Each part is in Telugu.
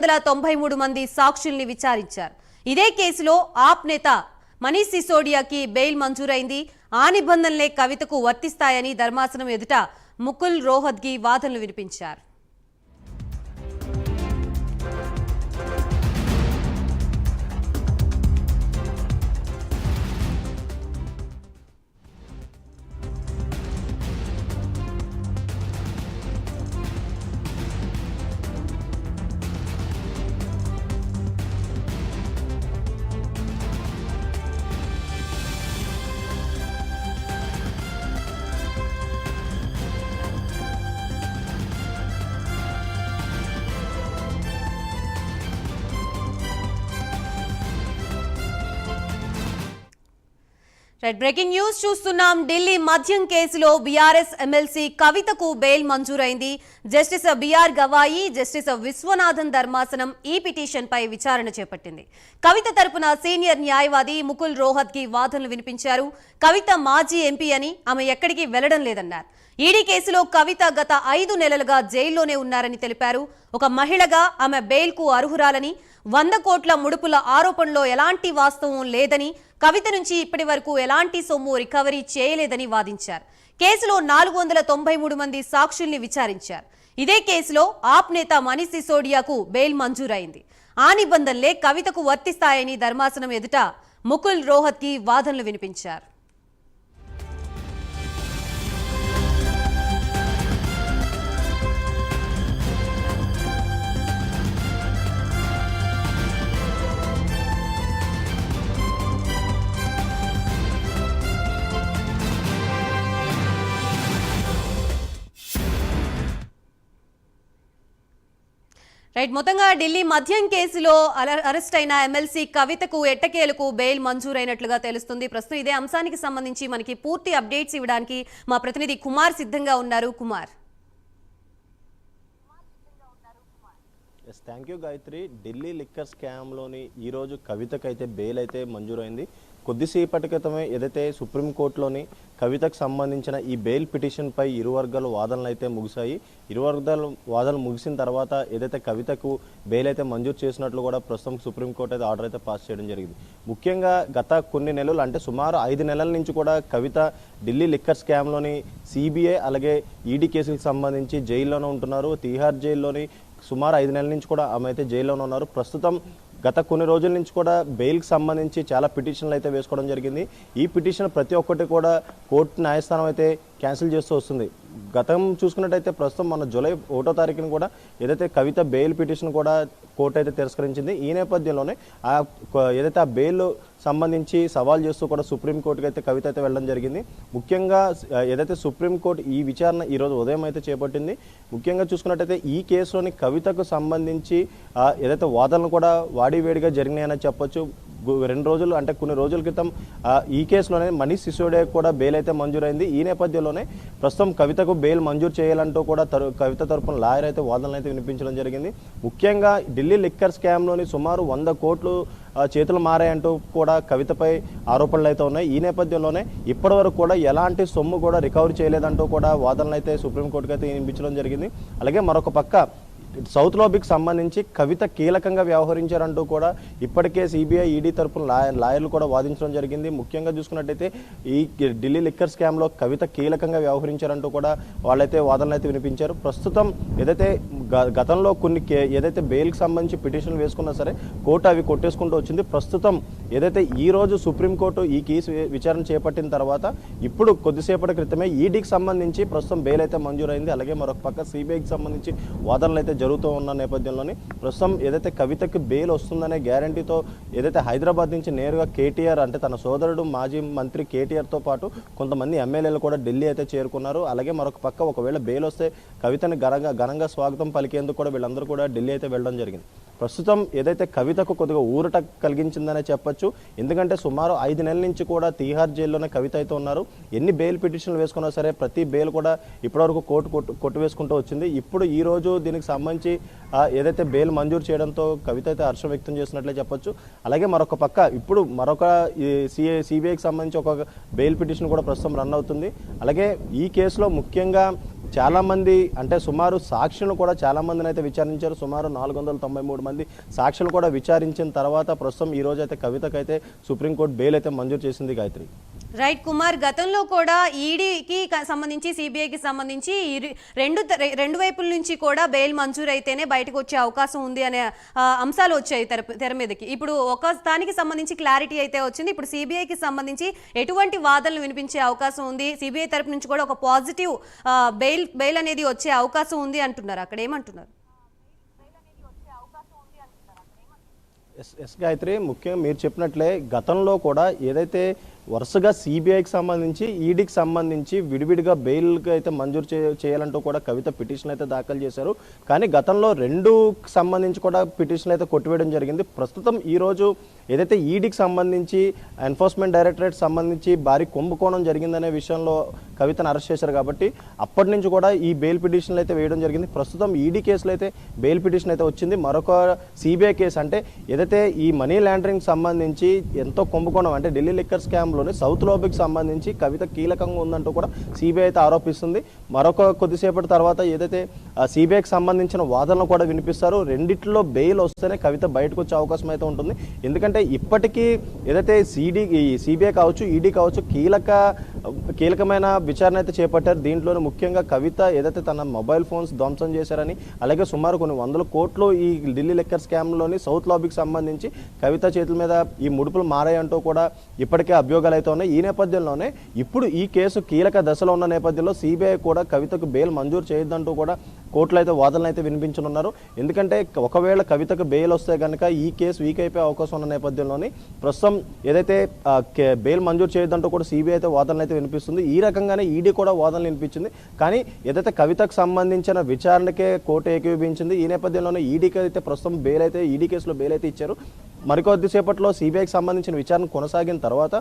వందల తొంభై మూడు మంది సాక్షుల్ని విచారించారు. ఇదే కేసులో ఆప్ నేత మనీష్ సిసోడియాకి బెయిల్ మంజూరైంది. ఆ నిబంధనలే కవితకు వర్తిస్తాయని ధర్మాసనం ఎదుట ముకుల్ రోహద్గి వాదనలు వినిపించారు. రైట్ బ్రేకింగ్ న్యూస్ చూస్తున్నాం. ఢిల్లీ మద్యం కేసులో బీఆర్ఎస్ ఎమ్మెల్సీ కవితకు bail మంజూరైంది. Justice BR Gavai justice Viswanathan ధర్మాసనం ఈ పిటిషన్ పై విచారణ చేపట్టింది. కవిత తరపున సీనియర్ న్యాయవాది ముకుల్ రోహత్కి వాదనలు వినిపించారు. కవిత మాజీ ఎంపీ అని ఆమె ఎక్కడికి వెళ్ళడం లేదన్నారు. ఈడీ కేసులో కవిత గత ఐదు నెలలుగా జైల్లోనే ఉన్నారని తెలిపారు. ఒక మహిళగా ఆమె బెయిల్కు అర్హురాలని వంద కోట్ల ముడుపుల ఆరోపణలో ఎలాంటి వాస్తవం లేదని కవిత నుంచి ఇప్పటి వరకు ఎలాంటి సొమ్ము రికవరీ చేయలేదని వాదించారు. కేసులో నాలుగు వందల తొంభై మూడు మంది సాక్షుల్ని విచారించారు. ఇదే కేసులో ఆప్ నేత మనీష్ సిసోడియాకు బెయిల్ మంజూరైంది. ఆ నిబంధనలే కవితకు వర్తిస్తాయని ధర్మాసనం ఎదుట ముకుల్ రోహత్కి వాదనలు వినిపించారు. రైట్ మొత్తంగా ఢిల్లీ మద్యం కేసులో అల- అరెస్ట్ అయిన ఎమ్మెల్సీ కవితకు ఎట్టకేలకు బెయిల్ మంజూరైనట్లుగా తెలుస్తుంది. ప్రస్తుతం ఇదే అంశానికి సంబంధించి మనకి పూర్తి అప్డేట్స్ ఇవ్వడానికి మా ప్రతినిధి కుమార్ సిద్ధంగా ఉన్నారు. Kumar. Yes thank you Gayatri Delhi liquor స్కామ్లోని ఈరోజు కవితకైతే బెయిల్ అయితే మంజూరైంది. కొద్దిసేపటి క్రితమే ఏదైతే సుప్రీంకోర్టులోని కవితకు సంబంధించిన ఈ బెయిల్ పిటిషన్పై ఇరు వర్గాలు వాదనలు అయితే ముగిశాయి. ఇరు వర్గాలు వాదనలు ముగిసిన తర్వాత ఏదైతే కవితకు బెయిల్ అయితే మంజూరు చేసినట్లు కూడా ప్రస్తుతం సుప్రీంకోర్టు అయితే ఆర్డర్ అయితే పాస్ చేయడం జరిగింది. ముఖ్యంగా గత కొన్ని నెలలు అంటే సుమారు ఐదు నెలల నుంచి కూడా కవిత ఢిల్లీ లిక్కర్ స్కామ్లోని సిబిఐ అలాగే ఈడీ కేసులకు సంబంధించి జైల్లోనే ఉంటున్నారు. తీహార్ జైల్లోని సుమారు ఐదు నెలల నుంచి కూడా ఆమె అయితే జైల్లోనే ఉన్నారు. ప్రస్తుతం గత కొన్ని రోజుల నుంచి కూడా బెయిల్కి సంబంధించి చాలా పిటిషన్లు అయితే వేసుకోవడం జరిగింది. ఈ పిటిషన్ ప్రతి ఒక్కటి కూడా కోర్టు న్యాయస్థానం అయితే క్యాన్సిల్ చేస్తూ వస్తుంది. గతం చూసుకున్నట్టయితే ప్రస్తుతం మన జూలై ఒకటో తారీఖున కూడా ఏదైతే కవిత బెయిల్ పిటిషన్ కూడా కోర్టు అయితే తిరస్కరించింది. ఈ నేపథ్యంలోనే ఆ ఏదైతే ఆ బెయిల్ సంబంధించి సవాల్ చేస్తూ కూడా సుప్రీంకోర్టుకి అయితే కవిత అయితే వెళ్ళడం జరిగింది. ముఖ్యంగా ఏదైతే సుప్రీంకోర్టు ఈ విచారణ ఈరోజు ఉదయం అయితే చేపట్టింది ముఖ్యంగా చూసుకున్నట్టయితే ఈ కేసులోని కవితకు సంబంధించి ఏదైతే వాదనలు కూడా వాడివేడిగా జరిగినాయని చెప్పొచ్చు. రెండు రోజులు అంటే కొన్ని రోజుల క్రితం ఈ కేసులోనే మనీష్ సిసోడే కూడా బెయిల్ అయితే మంజూరైంది. ఈ నేపథ్యంలోనే ప్రస్తుతం కవితకు బెయిల్ మంజూరు చేయాలంటూ కూడా తరు కవిత తరపున లాయర్ అయితే వాదనలు అయితే వినిపించడం జరిగింది. ముఖ్యంగా ఢిల్లీ లిక్కర్ స్కామ్లోని సుమారు వంద కోట్లు చేతులు మారాయంటూ కూడా కవితపై ఆరోపణలు అయితే ఉన్నాయి. ఈ నేపథ్యంలోనే ఇప్పటివరకు కూడా ఎలాంటి సొమ్ము కూడా రికవరీ చేయలేదంటూ కూడా వాదనలు అయితే సుప్రీంకోర్టుకు అయితే వినిపించడం జరిగింది. అలాగే మరొక పక్క సౌత్ లోబిక్ సంబంధించి కవిత కీలకంగా వ్యవహరించారంటూ కూడా ఇప్పటికే సిబిఐ ఈడీ తరపున లాయర్లు కూడా వాదించడం జరిగింది. ముఖ్యంగా చూసుకున్నట్టయితే ఈ ఢిల్లీ లిక్కర్ స్కామ్లో కవిత కీలకంగా వ్యవహరించారంటూ కూడా వాళ్ళైతే వాదనలు అయితే వినిపించారు. ప్రస్తుతం ఏదైతే గ- గతంలో కొన్ని కే- ఏదైతే బెయిల్కి సంబంధించి పిటిషన్లు వేసుకున్నా సరే కోర్టు అవి కొట్టేసుకుంటూ వచ్చింది. ప్రస్తుతం ఏదైతే ఈ రోజు సుప్రీంకోర్టు ఈ కేసు విచారణ చేపట్టిన తర్వాత ఇప్పుడు కొద్దిసేపటి క్రితమే ఈడీకి సంబంధించి ప్రస్తుతం బెయిల్ అయితే మంజూరైంది. అలాగే మరొక పక్క సిబిఐకి సంబంధించి వాదనలు అయితే జరుగుతూ ఉన్న నేపథ్యంలోని ప్రస్తుతం ఏదైతే కవితకి బెయిల్ వస్తుందనే గ్యారంటీతో ఏదైతే హైదరాబాద్ నుంచి నేరుగా కేటీఆర్ అంటే తన సోదరుడు మాజీ మంత్రి కేటీఆర్తో పాటు కొంతమంది ఎమ్మెల్యేలు కూడా ఢిల్లీ అయితే చేరుకున్నారు. అలాగే మరొక పక్క ఒకవేళ బెయిల్ వస్తే కవితని ఘనంగా ఘనంగా స్వాగతం పలికేందుకు కూడా వీళ్ళందరూ కూడా ఢిల్లీ అయితే వెళ్ళడం జరిగింది. ప్రస్తుతం ఏదైతే కవితకు కొద్దిగా ఊరట కలిగించిందనే చెప్పొచ్చు. ఎందుకంటే సుమారు ఐదు నెలల నుంచి కూడా తీహార్ జైల్లోనే కవిత అయితే ఉన్నారు. ఎన్ని బెయిల్ పిటిషన్లు వేసుకున్నా సరే ప్రతి బెయిల్ కూడా ఇప్పటివరకు కోర్టు కొట్టు వేసుకుంటూ వచ్చింది. ఇప్పుడు ఈ రోజు దీనికి సంబంధించి ఏదైతే బెయిల్ మంజూరు చేయడంతో కవిత అయితే హర్షం వ్యక్తం చేసినట్లే చెప్పొచ్చు. అలాగే మరొక పక్క ఇప్పుడు మరొక సిఐ సిబిఐకి సంబంధించి ఒక బెయిల్ పిటిషన్ కూడా ప్రస్తుతం రన్ అవుతుంది. అలాగే ఈ కేసులో ముఖ్యంగా చాలామంది అంటే సుమారు సాక్షులను కూడా చాలామందిని అయితే విచారించారు. సుమారు నాలుగు వందల తొంభై మూడు మంది సాక్షులు కూడా విచారించిన తర్వాత ప్రస్తుతం ఈ అయితే కవితకైతే సుప్రీంకోర్టు బెయిల్ అయితే మంజూరు చేసింది గాయత్రి. రైట్ కుమార్ గతంలో కూడా ఈడీకి సంబంధించి సిబిఐకి సంబంధించి ఈ రెండు రెండు వైపుల నుంచి కూడా బెయిల్ మంజూరు అయితేనే బయటకు వచ్చే అవకాశం ఉంది అనే అంశాలు వచ్చాయి తెర తెర మీదకి. ఇప్పుడు ఒక స్థానికి సంబంధించి క్లారిటీ అయితే వచ్చింది. ఇప్పుడు సిబిఐకి సంబంధించి ఎటువంటి వాదనలు వినిపించే అవకాశం ఉంది? సిబిఐ తరపు నుంచి కూడా ఒక పాజిటివ్ బెయిల్ బెయిల్ అనేది వచ్చే అవకాశం ఉంది అంటున్నారు. అక్కడ ఏమంటున్నారు? ఎస్ ఎస్ గాయత్రి ముఖ్యంగా మీరు చెప్పినట్లే గతంలో కూడా ఏదైతే వరుసగా సిబిఐకి సంబంధించి ఈడీకి సంబంధించి విడివిడిగా బెయిల్కి అయితే మంజూరు చేయాలంటూ కూడా కవిత పిటిషన్ అయితే దాఖలు చేశారు. కానీ గతంలో రెండు సంబంధించి కూడా పిటిషన్లు అయితే కొట్టివేయడం జరిగింది. ప్రస్తుతం ఈరోజు ఏదైతే ఈడీకి సంబంధించి ఎన్ఫోర్స్మెంట్ డైరెక్టరేట్ సంబంధించి భారీ కుంభకోణం జరిగిందనే విషయంలో కవితను అరెస్ట్ చేశారు కాబట్టి అప్పటి నుంచి కూడా ఈ బెయిల్ పిటిషన్లు అయితే వేయడం జరిగింది. ప్రస్తుతం ఈడీ కేసులో అయితే బెయిల్ పిటిషన్ అయితే వచ్చింది. మరొక సిబిఐ కేసు అంటే ఏదైతే ఈ మనీ లాండరింగ్ సంబంధించి ఎంతో కుంభకోణం అంటే ఢిల్లీ లిక్కర్ స్కామ్లోని సౌత్ లోబిక్ సంబంధించి కవిత కీలకంగా ఉందంటూ కూడా సిబిఐ అయితే ఆరోపిస్తుంది. మరొక కొద్దిసేపటి తర్వాత ఏదైతే సిబిఐకి సంబంధించిన వాదనలు కూడా వినిపిస్తారు. రెండిట్లో బెయిల్ వస్తేనే కవిత బయటకు వచ్చే అవకాశం అయితే ఉంటుంది. ఎందుకంటే ఇప్పటికీ ఏదైతే సిడి సిబిఐ కావచ్చు ఈడీ కావచ్చు కీలక కీలకమైన విచారణ అయితే చేపట్టారు. దీంట్లోనే ముఖ్యంగా కవిత ఏదైతే తన మొబైల్ ఫోన్స్ ధ్వంసం చేశారని అలాగే సుమారు కొన్ని వందల కోట్లు ఈ ఢిల్లీ లెక్కర్ స్కామ్లోని సౌత్ లాబీకి సంబంధించి కవిత చేతుల మీద ఈ ముడుపులు మారాయంటూ కూడా ఇప్పటికే అభియోగాలు అయితే ఉన్నాయి. ఈ నేపథ్యంలోనే ఇప్పుడు ఈ కేసు కీలక దశలో ఉన్న నేపథ్యంలో సిబిఐ కూడా కవితకు బెయిల్ మంజూరు చేయొద్దంటూ కూడా కోర్టులో అయితే వాదనలు అయితే వినిపించనున్నారు. ఎందుకంటే ఒకవేళ కవితకు బెయిల్ వస్తే కనుక ఈ కేసు వీక్ అయిపోయే అవకాశం ఉన్న నేపథ్యంలోని ప్రస్తుతం ఏదైతే బెయిల్ మంజూరు చేయొద్దంటూ కూడా సిబిఐ అయితే వాదనలు అయితే వినిపిస్తుంది. ఈ రకంగానే ఈడీ కూడా వాదనలు వినిపించింది. కానీ ఏదైతే కవితకు సంబంధించిన విచారణకే కోర్టు ఏకీభవించింది ఈ నేపథ్యంలోనే ఈడీకి అయితే ప్రస్తుతం బెయిల్ అయితే ఈడీ కేసులో బెయిల్ అయితే ఇచ్చారు. మరికొద్దిసేపట్లో సిబిఐకి సంబంధించిన విచారణ కొనసాగిన తర్వాత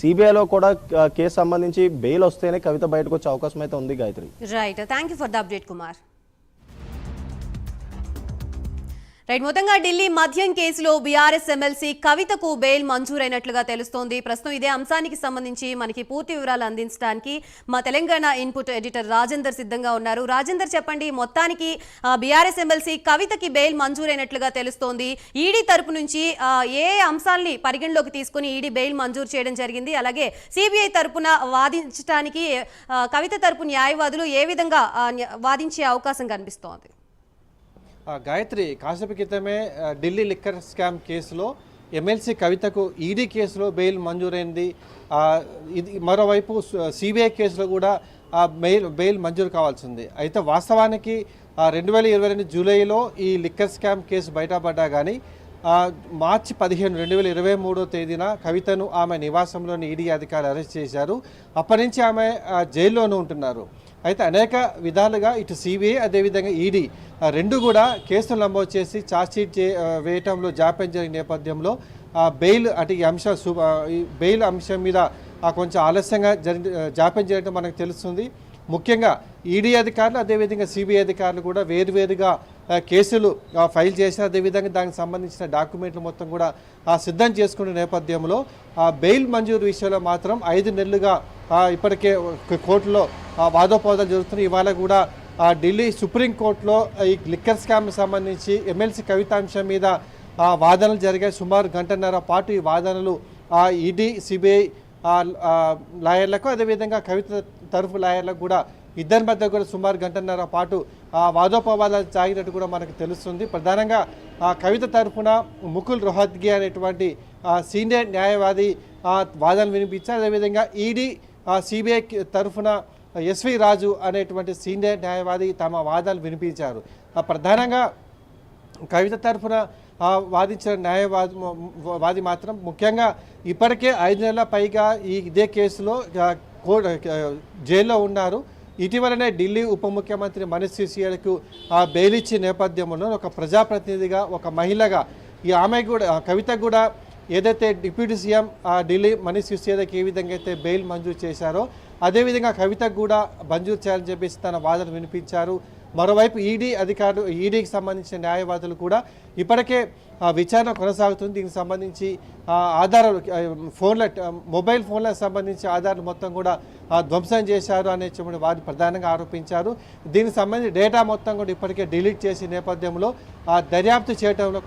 సిబిఐలో కూడా కేసు సంబంధించి బెయిల్ వస్తేనే కవిత బయటకు వచ్చే అవకాశం అయితే ఉంది Gayatri. Right thank you for the update Kumar right మొత్తంగా ఢిల్లీ మద్యం కేసులో బీఆర్ఎస్ ఎమ్మెల్సీ కవితకు బెయిల్ మంజూరైనట్లుగా తెలుస్తోంది. ప్రస్తుతం ఇదే అంశానికి సంబంధించి మనకి పూర్తి వివరాలు అందించడానికి మా తెలంగాణ ఇన్పుట్ ఎడిటర్ రాజేందర్ సిద్ధంగా ఉన్నారు. రాజేందర్ చెప్పండి మొత్తానికి బీఆర్ఎస్ ఎమ్మెల్సీ కవితకి బెయిల్ మంజూరైనట్లుగా తెలుస్తోంది. ఈడీ తరపు నుంచి ఏ అంశాల్ని పరిగణలోకి తీసుకుని ఈడీ బెయిల్ మంజూరు చేయడం జరిగింది. అలాగే సిబిఐ తరపున వాదించడానికి కవిత తరపు న్యాయవాదులు ఏ విధంగా వాదించే అవకాశం కనిపిస్తోంది? గాయత్రి కాసేపు క్రితమే ఢిల్లీ లిక్కర్ స్కామ్ కేసులో ఎమ్మెల్సీ కవితకు ఈడీ కేసులో బెయిల్ మంజూరైంది. ఇది మరోవైపు సిబిఐ కేసులో కూడా బెయిల్ బెయిల్ మంజూరు కావాల్సింది. అయితే వాస్తవానికి రెండు వేల ఇరవై రెండు జూలైలో ఈ లిక్కర్ స్కామ్ కేసు బయటపడ్డా కానీ మార్చి పదిహేను రెండు వేల ఇరవై మూడో తేదీన కవితను ఆమె నివాసంలోని ఈడీ అధికారులు అరెస్ట్ చేశారు. అప్పటి నుంచి ఆమె జైల్లోనూ ఉంటున్నారు. అయితే అనేక విధాలుగా ఇటు సిబిఐ అదేవిధంగా ఈడీ రెండు కూడా కేసులు నమోదు చేసి ఛార్జ్షీట్ చే వేయటంలో జాప్యం జరిగిన నేపథ్యంలో బెయిల్ అంటే ఈ అంశం ఈ బెయిల్ అంశం మీద కొంచెం ఆలస్యంగా జరి జాప్యం చేయడం మనకు తెలుస్తుంది. ముఖ్యంగా ఈడీ అధికారులు అదేవిధంగా సిబిఐ అధికారులు కూడా వేరువేరుగా కేసులు ఫైల్ చేసిన అదేవిధంగా దానికి సంబంధించిన డాక్యుమెంట్లు మొత్తం కూడా ఆ, సిద్ధం చేసుకునే నేపథ్యంలో ఆ బెయిల్ మంజూరు విషయంలో మాత్రం ఐదు నెలలుగా ఇప్పటికే కోర్టులో ఆ, వాదోపవాదాలు జరుగుతున్నాయి. ఇవాళ కూడా ఢిల్లీ సుప్రీంకోర్టులో ఈ లిక్కర్ స్కామ్ సంబంధించి ఎమ్మెల్సీ కవితాంశం మీద ఆ, వాదనలు జరిగాయి. సుమారు గంటన్నర పాటు ఈ వాదనలు ఈడీ సిబిఐ లాయర్లకు అదేవిధంగా కవిత తరఫు లాయర్లకు కూడా ఇద్దరి మధ్య కూడా సుమారు గంటన్నర పాటు ఆ వాదోపవాదాలు సాగినట్టు కూడా మనకు తెలుస్తుంది. ప్రధానంగా ఆ కవిత తరఫున ముకుల్ రోహద్గి అనేటువంటి సీనియర్ న్యాయవాది వాదనలు వినిపించారు అదేవిధంగా ఈడీ సిబిఐ తరఫున ఎస్వి రాజు అనేటువంటి సీనియర్ న్యాయవాది తమ వాదాలు వినిపించారు. ఆ, ప్రధానంగా కవిత తరఫున వాదించిన న్యాయవాది వాది మాత్రం ముఖ్యంగా ఇప్పటికే ఐదు నెలల పైగా ఈ ఇదే కేసులో జైల్లో ఉన్నారు. ఇటీవలనే ఢిల్లీ ఉప ముఖ్యమంత్రి మనీష్ సిసియాలకు ఆ బెయిల్ ఇచ్చే నేపథ్యంలో ఒక ప్రజాప్రతినిధిగా ఒక మహిళగా ఈ ఆమె కూడా కవిత కూడా ఏదైతే డిప్యూటీ సీఎం ఆ ఢిల్లీ మనీష్ సిసిఐకి ఏ విధంగా అయితే బెయిల్ మంజూరు చేశారో అదేవిధంగా కవితకు కూడా మంజూరు చేయాలని చెప్పేసి తన వాదన వినిపించారు. మరోవైపు ఈడీ అధికారులు ఈడీకి సంబంధించిన న్యాయవాదులు కూడా ఇప్పటికే ఆ, విచారణ కొనసాగుతుంది. దీనికి సంబంధించి ఆధారాలు ఫోన్ల మొబైల్ ఫోన్లకు సంబంధించి ఆధారాలు మొత్తం కూడా ధ్వంసం చేశారు అనే వారు ప్రధానంగా ఆరోపించారు. దీనికి సంబంధించి డేటా మొత్తం కూడా ఇప్పటికే డిలీట్ చేసే నేపథ్యంలో దర్యాప్తు చేయడంలో